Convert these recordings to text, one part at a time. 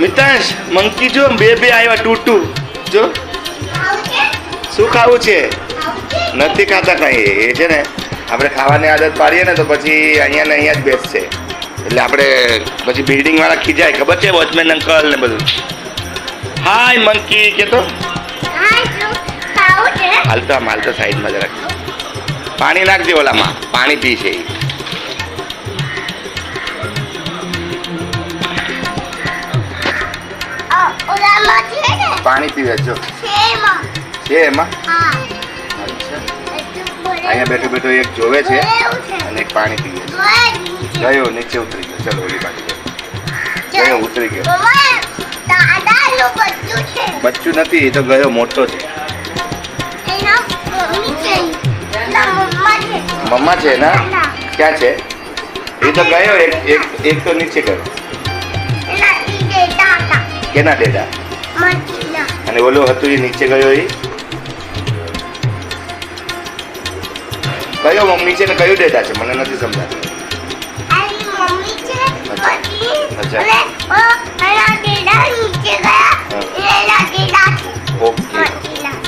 મિતાંશ, monkey જો, બે બે આવ્યા ટુ ટુ. જો. શું ખાવું છે? નથી ખાતા કઈ. એ છે ને, આપણે ખાવાની આદત પાડીએ ને તો પછી અહીંયા ને અહીંયા જ બેસશે. એટલે આપણે પછી બિલ્ડિંગ વાળા ખીજાય. ખબર છે વોચમેન અંકલ ને બધું? હાય મંકી કે તો હાલતો હાલતો સાઈડમાં જરાક. પાણી નાખજે ઓલામાં. પાણી પી છે પાણી પીવે જો. છે એમાં? અહીંયા બેઠો બેઠો એક જોવે છે અને એક પાણી પીવે છે. ગયો નીચે ઉતરી ગયો. ચલો ઓલી બાજુ ગયો. ગયો ઉતરી ગયો. બચ્ચું નથી એ તો ગયો મોટો છે. મમ્મા છે ના ક્યાં છે? એ તો ગયો એક એક એક તો નીચે ગયો. કેના ડેડા અને ઓલો હતો એ નીચે ગયો એ. કયો છે ને કયું ડેટા છે? મને નથી સમજાતું.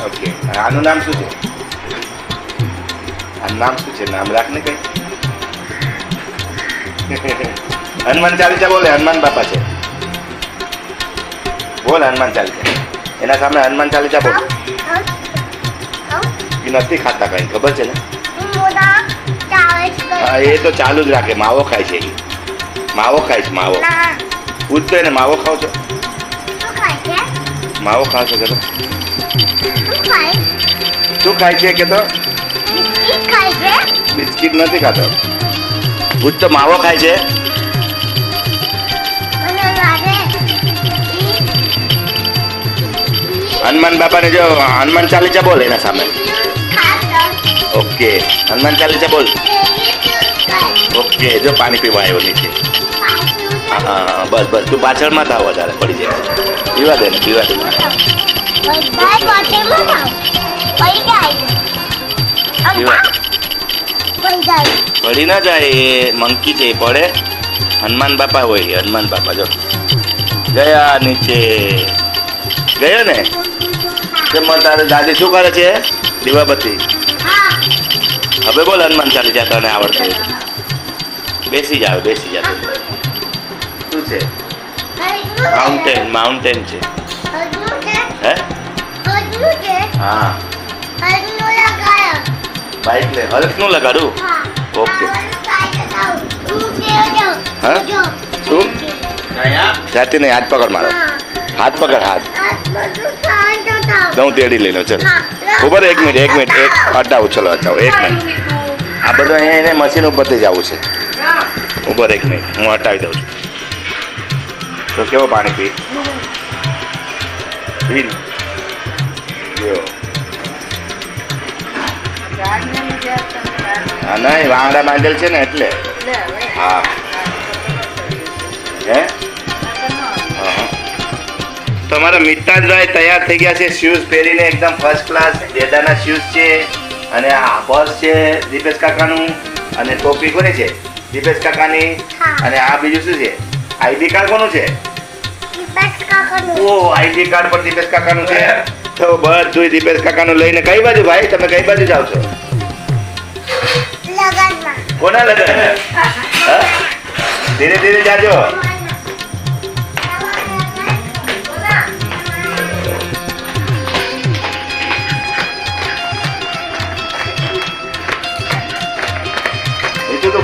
ઓકે. આનું નામ શું છે? આનું નામ શું છે? નામ રાખ ને કઈ. હનુમાન ચાલીસા બોલે, હનુમાન બાપા છે. બોલ, હનુમાન ચાલીસા. એના સામે હનુમાન ચાલીસા બોલ. એ નથી ખાતા કઈ ખબર છે ને? હા એ તો ચાલુ જ રાખે માવો ખાય છે એ. માવો ખાય છે માવો. પૂછતો એને માવો ખાવ છો? માવો ખાવ છો કેતો શું ખાય? છે કે તો? બિસ્કિટ નથી ખાતો. પૂછ તો માવો ખાય છે? હનુમાન બાપાને જો હનુમાન ચાલીસા બોલ એના સામે. ઓકે. હનુમાન ચાલીસા બોલ. ઓકે, જો પાણી પીવા આવ્યો નીચે. હા, બસ બસ. તું પાછળમાં થાવ વધારે, પડી જાય. પીવા દે ને, પીવા દે. પડી ના જાય, એ મંકી છે પડે. હનુમાન બાપા હોય, હનુમાન બાપા, જો. ગયા નીચે. ગયો ને? કેમ તારે દાદી શું કરે છે? દીવાબત્તી. હવે બોલ હનુમાન ચાલી જા તને આવડતું બેસી જાવ બેસી જાવ શું છે? માઉન્ટેન માઉન્ટેન છે. હે? હા. બાઇક લે હલ્કનું લગાડું? ઓકે. હા? શું? જાતે નહીં હાથ પકડ મારો. હાથ પકડ હાથ. તો હું તેડી લઈ લઉં ચાલ. ઉભર એક મિનિટ એક મિનિટ એક હટાવું ચલો હટાવું એક મિનિટ. આ બધું અહીંયા એને મશીન ઉપરથી આવું છે. ઉભર એક મિનિટ હું હટાવી દઉં છું. તો કેવો પાણી પી? પી. હા નહીં વાંગડા બાંધેલ છે ને એટલે. હા, હા. તો અમારા મિતાજભાઈ તૈયાર થઈ ગયા છે શૂઝ પહેરીને એકદમ ફર્સ્ટ ક્લાસ દેદાના શૂઝ છે અને આ પર્સ છે દીપેશ કાકાનું અને ટોપી કોની છે? દીપેશ કાકાની અને આ બીજું શું છે? આઈડી કાર્ડ કોનું છે? ઓ આઈડી કાર્ડ પર દીપેશ કાકાનું છે. તો બધું દીપેશ કાકાનું લઈને કઈ બાજુ ભાઈ? તમે કઈ બાજુ જાવ છો? કોના લગન ધીરે ધીરે જાજો.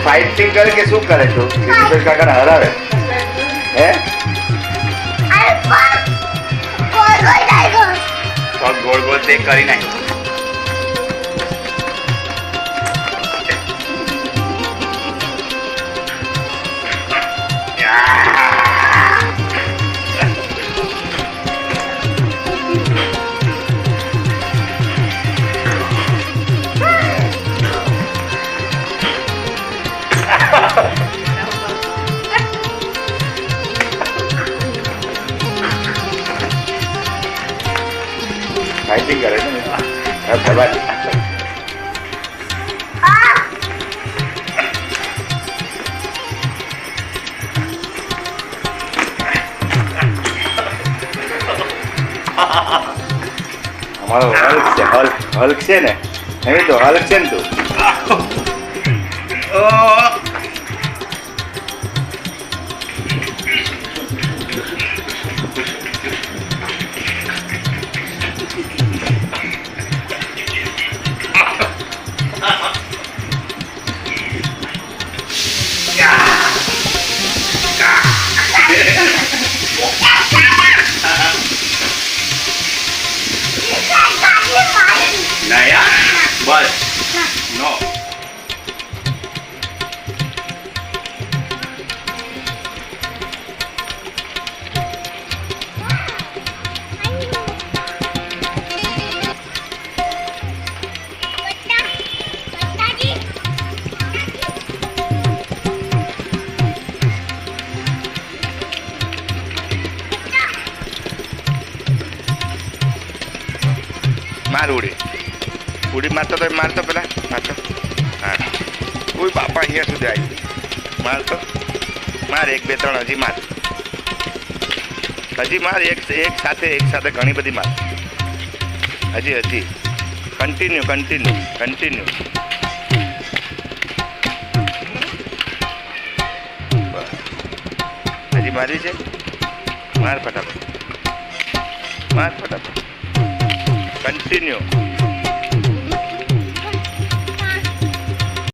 ફાઇટિંગ કરે કે શું કરે છો દીપેશ કાકાને હરાવે. હે? ગોળ ગોળ તે કરી નાખ ફાઇટિંગ કરે છે અમારો હલ્ક છે હલ્ક હલ્ક છે ને. નહીં તો હલ્ક છે ને તું. નયા no. ઉડી ઉડી મારતો તો મારતો પેલા, મારતો. હા. કોઈ બાપા, અહીંયા સુધી આવી મારતો. માર એક, બે, ત્રણ, હજી માર. હજી માર, એક એક સાથે એક સાથે ઘણી બધી માર. હજી હજી. કન્ટિન્યુ કન્ટિન્યુ કન્ટિન્યુ હજી મારી છે? માર ફટાફટ. માર ફટાફટ. કન્ટિન્યુ